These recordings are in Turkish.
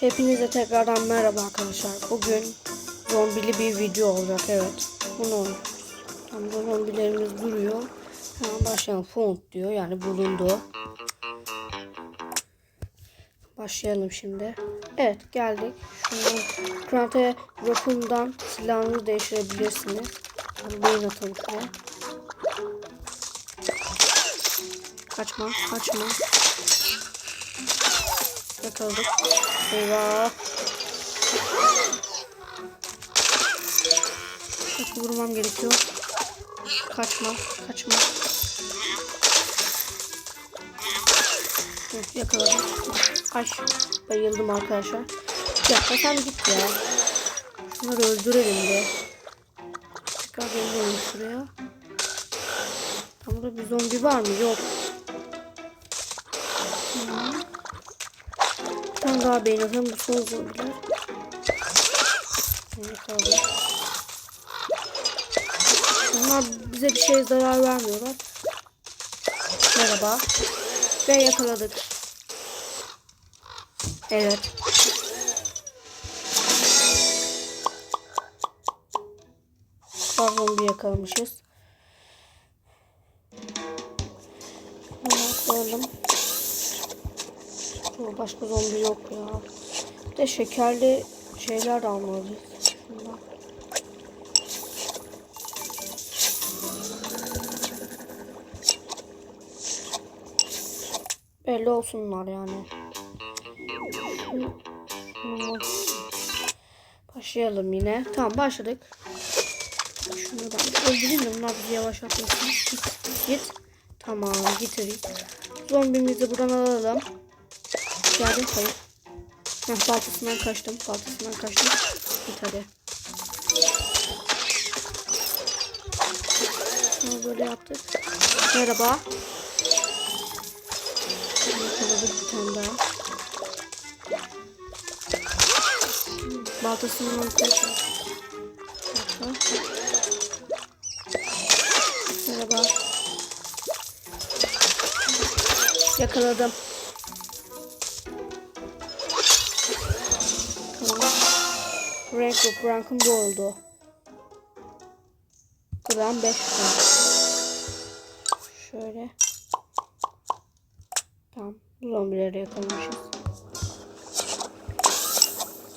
Hepinize tekrardan merhaba arkadaşlar. Bugün zombili bir video olacak evet. Bunu. Tam da zombilerimiz duruyor. Hemen başlayalım. Found diyor yani bulundu. Başlayalım şimdi. Evet geldik. Şimdi Krante Weapon'dan silahınızı değiştirebilirsiniz. Yani beyin atalım şuraya. Kaçma, kaçma. Yakaladık. Eyvah. Çok vurmam gerekiyor. Kaçma, kaçma. Hı, yakaladım. Ay, bayıldım arkadaşlar. Yapma sen git ya. Şunları öldürelim de. Tekrar geliyorum şuraya. Burada bir zombi var mı? Yok. Tane daha beyin. Bu son zombiler. Bunlar bize bir şeye zarar vermiyorlar. Merhaba. Ve yakaladık. Evet. Pardon bir yakalamışız. Bunu koyalım. Başka zombi yok ya. Bir de şekerli şeyler de almalıyız. Belli olsunlar yani. Başlayalım yine. Tamam başladık. Şunu ben öldüreyim de bunlar bizi yavaşlatmasın. Git, git. Tamam getireyim. Zombimizi buradan alalım. Geldim hayır. Heh, baltasından kaçtım. Baltasından kaçtım. Git hadi. Sonra böyle yaptık. Merhaba. Yakaladık bir tane daha. Baltasından kaçtım. Merhaba. Yakaladım. Rank yok. Rankım bu oldu. Gram 5 Şöyle. Tamam. Zombileri yakalamışız.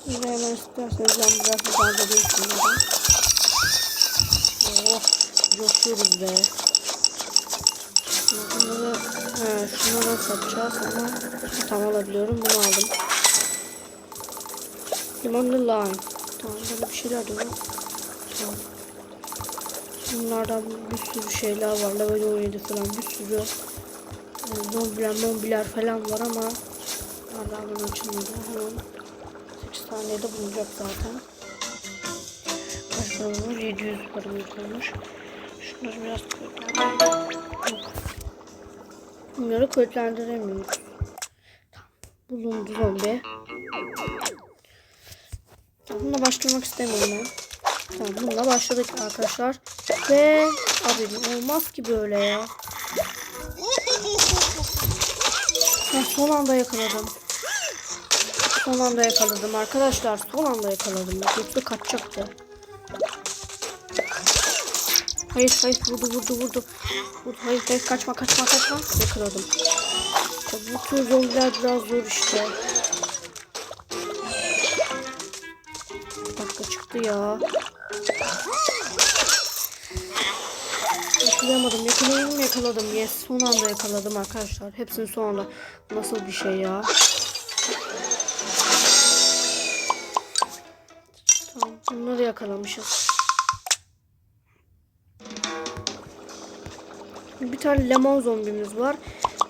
Şimdi hemen isterseniz ben biraz fazla değiştireyim. Oh. Coşuyoruz be. Bunları, he, şunları satacağız ama tam alabiliyorum. Bunu aldım. Limonlu lime. Tamam böyle bir şeyler de var. Tamam. Bunlardan bir sürü şeyler var. Level 17 falan bir sürü e, zombiler, mombiler falan var ama ben açılmadı. Hemen 8 saniyede bulacak zaten. Kaç para olmuş? 700 paramız olmuş. Şunları biraz kuvvetlendirelim. Bunları kuvvetlendiremiyoruz. Tamam. Bulundu zombi. Bununla başlamak istemiyorum ben. Tamam bununla başladık arkadaşlar. Ve abi olmaz ki böyle ya. Heh, son anda yakaladım. Son anda yakaladım arkadaşlar. Son anda yakaladım. Yoksa kaçacaktı. Hayır hayır vurdu vurdu vurdu. vurdu hayır hayır kaçma kaçma kaçma. Yakaladım. Ya bu tür zombiler biraz zor işte. Çıktı ya. Yakalayamadım. Yakalayamadım yakaladım. Yes son anda yakaladım arkadaşlar. Hepsini son anda. Nasıl bir şey ya. Tamam bunları yakalamışız. Bir tane lemon zombimiz var.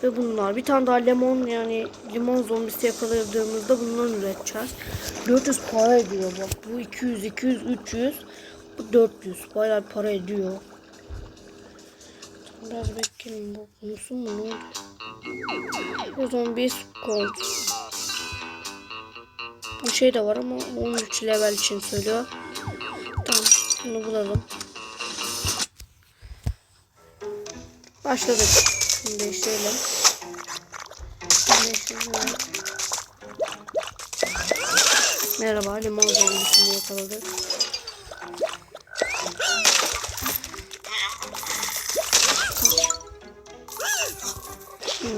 Ve bunlar. Bir tane daha lemon yani limon zombisi yakaladığımızda bundan üreteceğiz. 400 para ediyor bak. Bu 200, 200, 300. Bu 400. Bayağı para ediyor. Biraz bekleyin bu. Unusun mu? O zombi kont. Bu şey de var ama 13 level için söylüyor. Tamam. Bunu bulalım. Başladık. Şimdi değiştirelim. Şimdi değiştirelim. Merhaba limon zombisini yakaladık.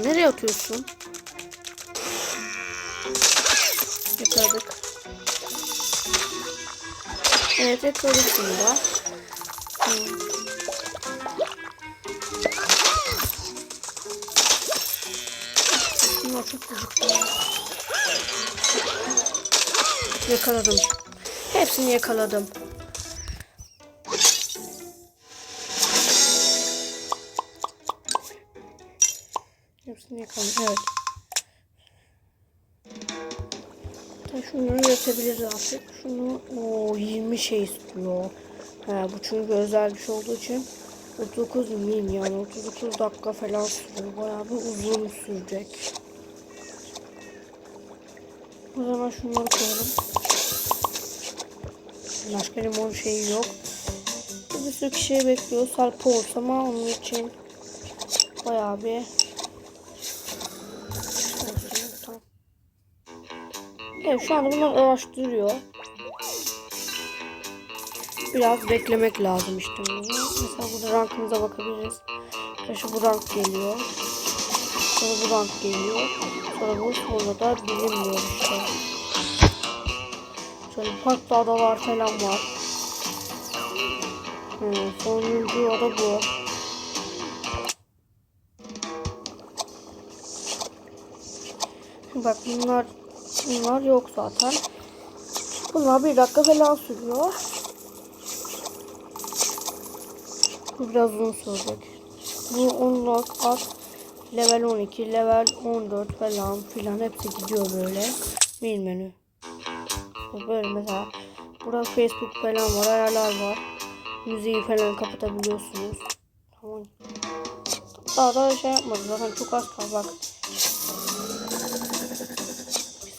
Nereye atıyorsun? Yakaladık. Evet yakaladık şimdi. Çok ya. Yakaladım. Hepsini yakaladım. Hepsini yakaladım. Evet. Ta şunu üretebiliriz artık. Şunu o 20 şey istiyor. He, bu çünkü özel bir şey olduğu için 39 mil yani 39 dakika falan sürüyor. Bayağı bir uzun sürecek. O zaman şunları koyalım. Başka limon şeyi yok. Bir sürü kişiyi bekliyor. Sarp olsa ama onun için bayağı bir. Evet şu anda bunlar araştırıyor. Biraz beklemek lazım işte. Mesela burada rankımıza bakabiliriz. Arkadaşlar bu rank geliyor. Sonra bu rank geliyor. Sonra bu sonra da bilinmiyor işte. Şöyle farklı adalar falan var. Hmm, sonuncu ada bu. Bak bunlar bunlar yok zaten. Bunlar bir dakika falan sürüyor. Bu biraz uzun sürecek. Bu unlock at level 12, level 14 falan filan hepsi gidiyor böyle. Main menü. Böyle mesela burada Facebook falan var, ayarlar var. Müziği falan kapatabiliyorsunuz. Tamam. Daha da şey yapmadım zaten çok az kaldı bak.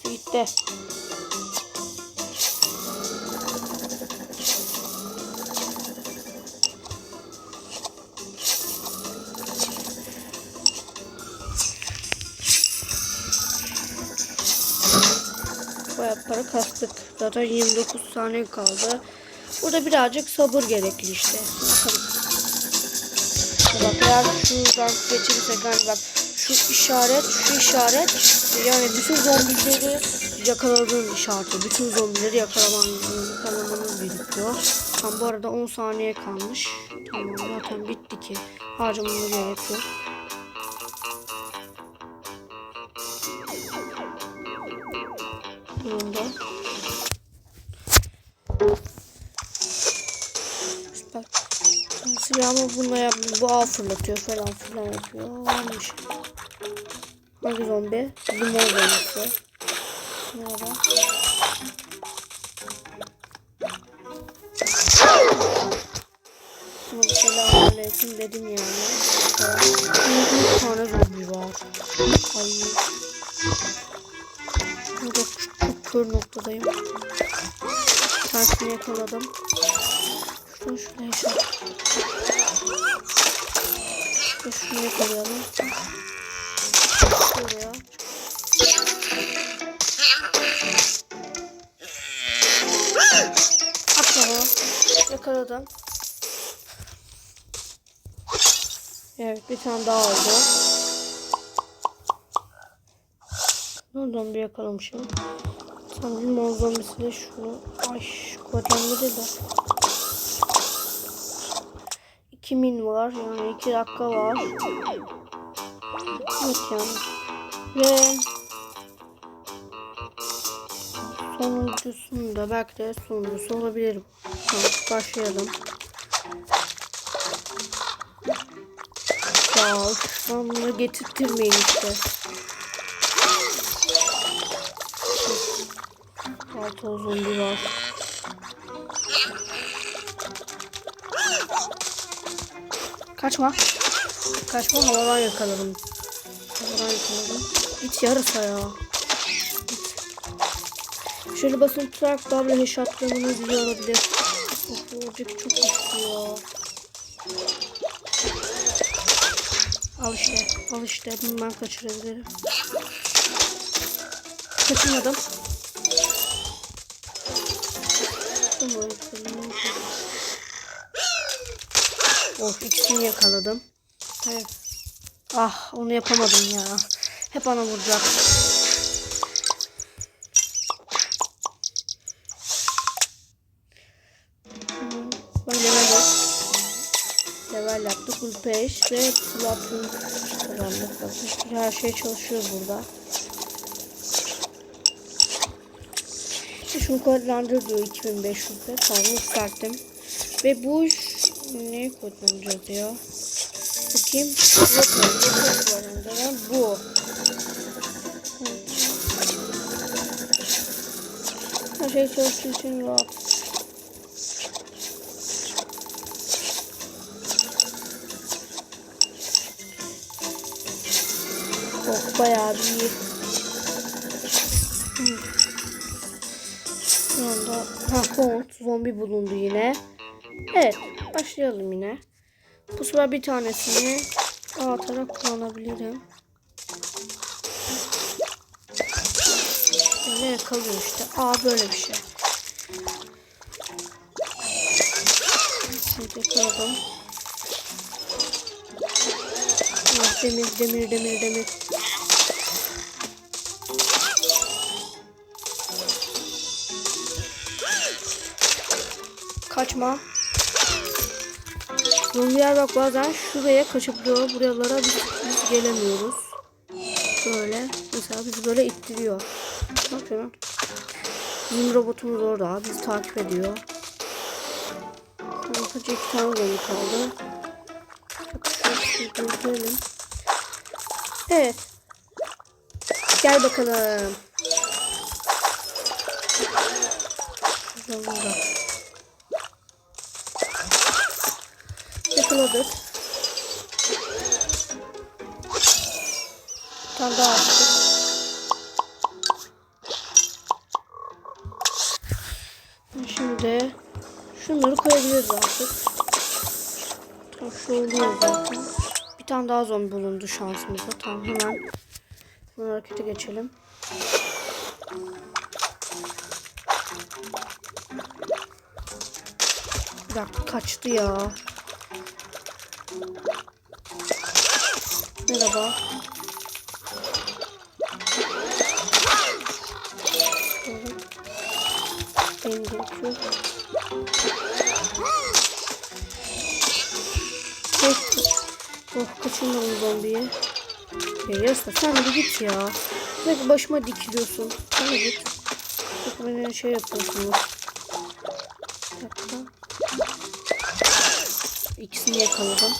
Gitti. Para kastık. Zaten 29 saniye kaldı. Burada birazcık sabır gerekli işte. Bakalım. Bak eğer şuradan geçirirsek hani bak şu işaret, şu işaret yani bütün zombileri yakaladığın işareti. Bütün zombileri yakalaman, yakalamanız gerekiyor. Tam bu arada 10 saniye kalmış. Tamam zaten bitti ki. Harcamamız gerek Bunda. Bak. Silahımı bununla yapmıyor. Bu ağ fırlatıyor falan filan yapıyor. Varmış. Hangi zombi? Limon zombisi. Nerede? Ama bir selamünaleyküm dedim yani. Bir tane zombi var. Ay. Kör noktadayım. Tersini yakaladım. Şunu şuraya. Şunu şunu yakalayalım. Şuraya. At bana. Yakaladım. Evet bir tane daha oldu. Nereden bir yakalamışım. Zombisi de şunu. Ay kocaman de. 2000 var yani 2 dakika var. Evet yani. Ve sonuncusunu da belki de sonuncusu olabilir. Tamam başlayalım. Ya ben bunu getirtmeyin işte. Altı zombi var. Kaçma. Kaçma havadan yakaladım. Havadan yakaladım. Git yarısa ya. Şöyle basılı tutarak double headshotlamanız iyi olabilir. Of oradaki çok güçlü ya. Al işte. Al işte. Bunu ben kaçırabilirim. Kaçırmadım. Mı? Of ikisini yakaladım. Evet. Ah onu yapamadım ya. Hep bana vuracak. Hmm, Ben level yaptık. Ulpeş ve Platin kazandık. Bakın Her şey çalışıyor burada. Şunu kodlandır diyor 2500'de. Tamam yükselttim. Ve bu ne kodlanacağız ya? Bakayım. Yok önceden. Bu. Her şey çalıştığı için rahat. Oh bayağı bir Haunt zombi bulundu yine. Evet başlayalım yine. Bu sefer bir tanesini atarak kullanabilirim. Böyle yakalıyor işte. Aa böyle bir şey. Şimdi yakaladım. Demir demir demir demir. Kaçma. Zombiler bak bazen şuraya kaçabiliyor. Buralara biz, biz gelemiyoruz. Böyle. Mesela bizi böyle ittiriyor. Yapıyor lan? Bizim robotumuz orada. Bizi takip ediyor. Sadece iki tane zombi kaldı. Görelim. Evet. Gel bakalım. Şurada. Yakaladık. Bir tane daha attık. Şimdi şunları koyabiliriz artık. Tam şu oluyor zaten. Bir tane daha zombi bulundu şansımızda. Tamam hemen hemen harekete geçelim. Bir dakika kaçtı ya. Merhaba. Benim. Neyse. Oh kaçırmadım zombiyi. Ya Yasta sen de git ya. Sürekli başıma dikiliyorsun. Sen de git. Çok beni şey yapıyorsunuz. İkisini yakaladım.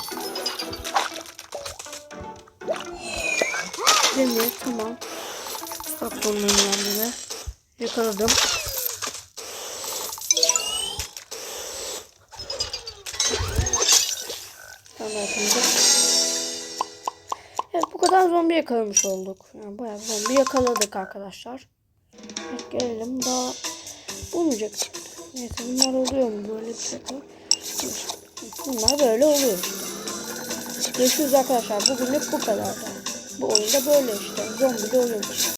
Demir tamam. Onların yerlere. Yakaladım. Yakaladım. Evet bu kadar zombi yakalamış olduk. Yani bayağı zombi yakaladık arkadaşlar. Evet, gelelim daha bulmayacak. Neyse bunlar oluyor mu böyle bir şey? Bunlar böyle oluyor. Görüşürüz arkadaşlar. Bugünlük bu kadar. Bu oyunda böyle işte. Zombi de oluyormuş.